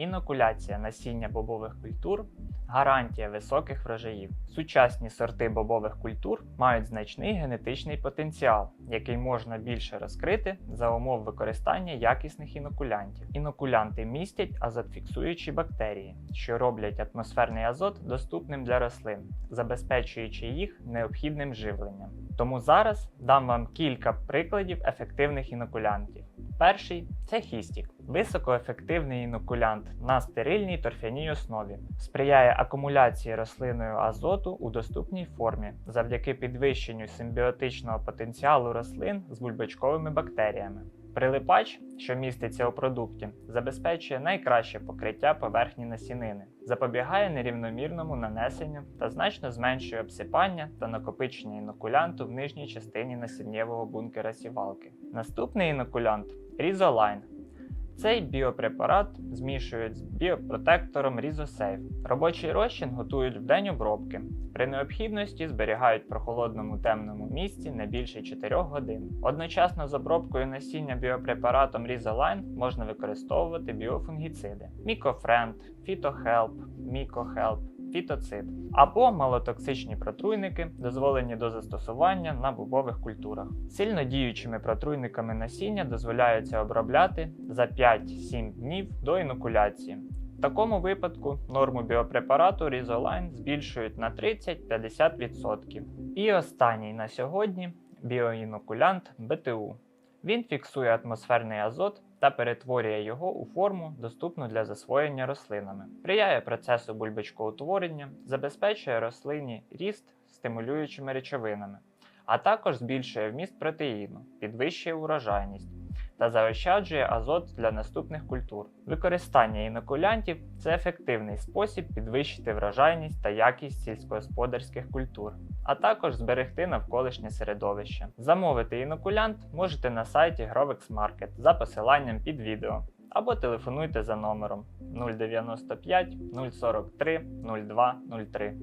Інокуляція насіння бобових культур гарантія високих врожаїв. Сучасні сорти бобових культур мають значний генетичний потенціал, який можна більше розкрити за умов використання якісних інокулянтів. Інокулянти містять азотфіксуючі бактерії, що роблять атмосферний азот доступним для рослин, забезпечуючи їх необхідним живленням. Тому зараз дам вам кілька прикладів ефективних інокулянтів. Перший це хістік. Високоефективний інокулянт на стерильній торфяній основі сприяє акумуляції рослиною азоту у доступній формі завдяки підвищенню симбіотичного потенціалу рослин з бульбачковими бактеріями. Прилипач, що міститься у продукті, забезпечує найкраще покриття поверхні насінини, запобігає нерівномірному нанесенню та значно зменшує обсипання та накопичення інокулянту в нижній частині насіннєвого бункера сівалки. Наступний інокулянт різолайн. Цей біопрепарат змішують з біопротектором Різосейф. Робочий розчин готують в день обробки. При необхідності зберігають в прохолодному темному місці не більше 4 годин. Одночасно з обробкою насіння біопрепаратом Різолайн можна використовувати біофунгіциди: Мікофренд, Фітохелп, Мікохелп, Фітоцид або малотоксичні протруйники, дозволені до застосування на бобових культурах. Сильно діючими протруйниками насіння дозволяється обробляти за 5-7 днів до інокуляції. В такому випадку норму біопрепарату Різолайн збільшують на 30-50%. І останній на сьогодні біоінокулянт БТУ. Він фіксує атмосферний азот та перетворює його у форму, доступну для засвоєння рослинами, сприяє процесу бульбочкоутворення, забезпечує рослині ріст стимулюючими речовинами, а також збільшує вміст протеїну, підвищує урожайність та заощаджує азот для наступних культур. Використання інокулянтів це ефективний спосіб підвищити врожайність та якість сільськогосподарських культур, а також зберегти навколишнє середовище. Замовити інокулянт можете на сайті Grovex Market за посиланням під відео або телефонуйте за номером 095 043 02 03.